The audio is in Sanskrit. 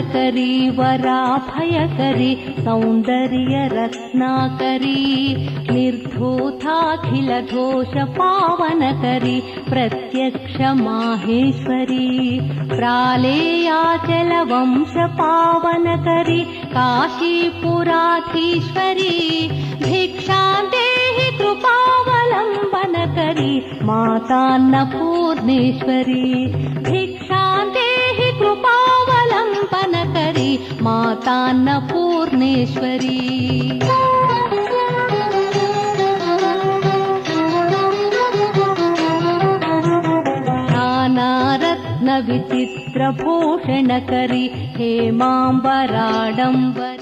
मङ्गलकरी वराभयकरी सौन्दर्यरत्नाकरी निर्धूताखिलघोष पावनकरी प्रत्यक्ष माहेश्वरी प्रालेयाचलवंश पावनकरी काशीपुराधीश्वरी भिक्षां देहि कृपावलम्बनकरी मातान्नपूर्णेश्वरी कृपावलम्बनकरी मातान्नपूर्णेश्वरी नानारत्नविचित्रभूषणकरि हेमाम्बराडम्बर